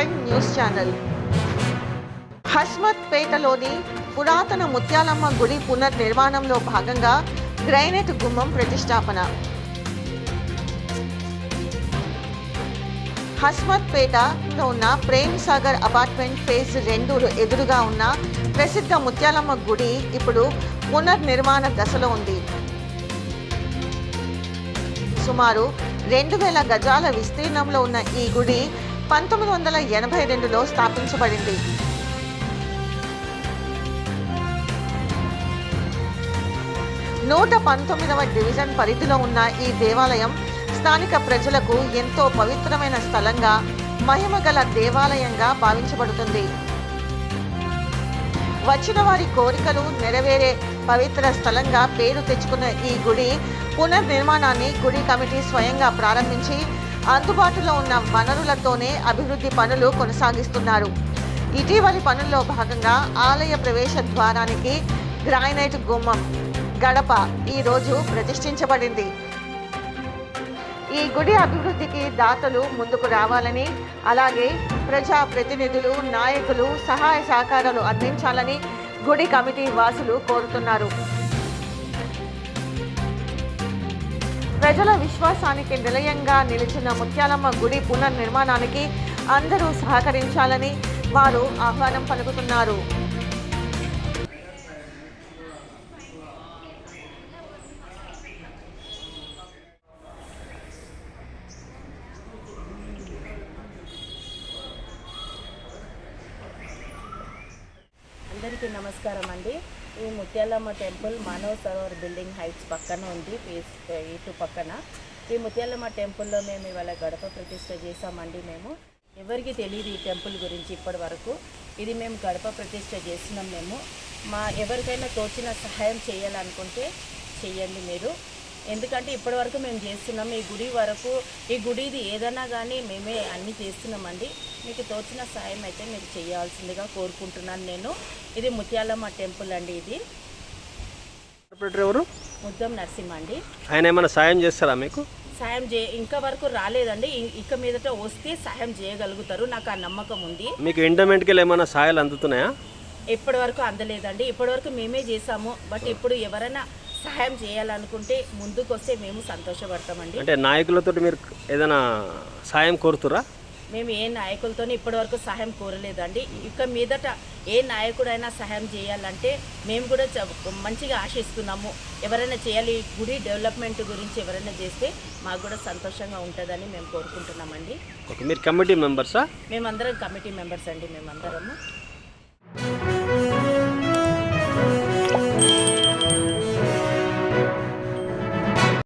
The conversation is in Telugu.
ప్రైమ్ న్యూస్ ఛానల్ హస్మత్ పేటలోని పురాతన ముత్యాలమ్మ గుడి పునర్నిర్మాణంలో భాగంగా గ్రైనైట్ గుమ్మం ప్రతిష్టాపన. హస్మత్ పేటలో ఉన్న ప్రేమ్ సాగర్ అపార్ట్మెంట్ ఫేజ్ రెండు ఎదురుగా ఉన్న ప్రసిద్ధ ముత్యాలమ్మ గుడి ఇప్పుడు పునర్నిర్మాణ దశలో ఉంది. సుమారు రెండు వేల గజాల విస్తీర్ణంలో ఉన్న ఈ గుడి పంతొమ్మిది వందల ఎనభై రెండులో స్థాపించబడింది. నూట పంతొమ్మిదవ డివిజన్ పరిధిలో ఉన్న ఈ దేవాలయం స్థానిక ప్రజలకు ఎంతో పవిత్రమైన స్థలంగా మహిమ గల దేవాలయంగా భావించబడుతుంది. వచ్చిన వారి కోరికలు నెరవేరే పవిత్ర స్థలంగా పేరు తెచ్చుకున్న ఈ గుడి పునర్నిర్మాణాన్ని గుడి కమిటీ స్వయంగా ప్రారంభించి అందుబాటులో ఉన్న వనరులతోనే అభివృద్ధి పనులు కొనసాగిస్తున్నారు. ఇటీవలి పనుల్లో భాగంగా ఆలయ ప్రవేశ ద్వారానికి గ్రానైట్ గుమ్మం గడప ఈరోజు ప్రతిష్ఠించబడింది. ఈ గుడి అభివృద్ధికి దాతలు ముందుకు రావాలని అలాగే ప్రజా ప్రతినిధులు నాయకులు సహాయ సహకారాలు అందించాలని గుడి కమిటీ వాసులు కోరుతున్నారు. ప్రజల విశ్వాసానికి నిలయంగా నిలిచిన ముత్యాలమ్మ గుడి పునర్నిర్మాణానికి అందరూ సహకరించాలని వారు ఆహ్వానం పలుకుతున్నారు. అందరికీ నమస్కారం అండి. ఈ ముత్యాలమ్మ టెంపుల్ మానవ సరోవర్ బిల్డింగ్ హైట్స్ పక్కన ఉంది ఫేస్ ఇటు పక్కన. ఈ ముత్యాలమ్మ టెంపుల్లో మేము ఇవాళ గడప ప్రతిష్ట చేసామండి మేము. ఎవరికి తెలియదు ఈ టెంపుల్ గురించి ఇప్పటి వరకు ఇది మేము గడప ప్రతిష్ట చేసినాం మేము. మా ఎవరికైనా తోచిన సహాయం చేయాలనుకుంటే చేయండి మీరు. ఎందుకంటే ఇప్పటి వరకు మేము చేస్తున్నాం. ఈ గుడి వరకు ఈ గుడిది ఏదైనా కానీ మేమే అన్నీ చేస్తున్నామండి. మీకు తోచిన సాయం అయితే మీరు చేయాల్సిందిగా కోరుకుంటున్నాను నేను. ఇది ముత్యాలమ్మ టెంపుల్ అండి ఇది. ఎవరు? ముద్దం నరసింహ అండి. ఆయన ఏమైనా సాయం చేస్తారా మీకు? సాయం చే ఇంకా వరకు రాలేదండి. ఇక మీదట వస్తే సాయం చేయగలుగుతారు. నాకు ఆ నమ్మకం ఉంది. మీకు ఎండోమెంట్కి ఏమైనా సాయాలు అందుతున్నాయా? ఇప్పటి వరకు అందలేదండి. ఇప్పటి వరకు మేమే చేసాము బట్ ఇప్పుడు ఎవరైనా సహాయం చేయాలనుకుంటే ముందుకు వస్తే మేము సంతోషపడతామండి. అంటే నాయకులతో మీరు ఏదైనా సాయం కోరుతురా మేము ఏ నాయకులతో ఇప్పటివరకు సహాయం కోరలేదండి. ఇక మీదట ఏ నాయకుడైనా సహాయం చేయాలంటే మేము కూడా మంచిగా ఆశిస్తున్నాము. ఎవరైనా చేయాలి గుడి డెవలప్మెంట్ గురించి ఎవరైనా చేస్తే మాకు కూడా సంతోషంగా ఉంటుందని మేము కోరుకుంటున్నామండి. ఓకే మీరు కమిటీ మెంబర్సా? మేమందరం కమిటీ మెంబర్స్ అండి మేమందరము.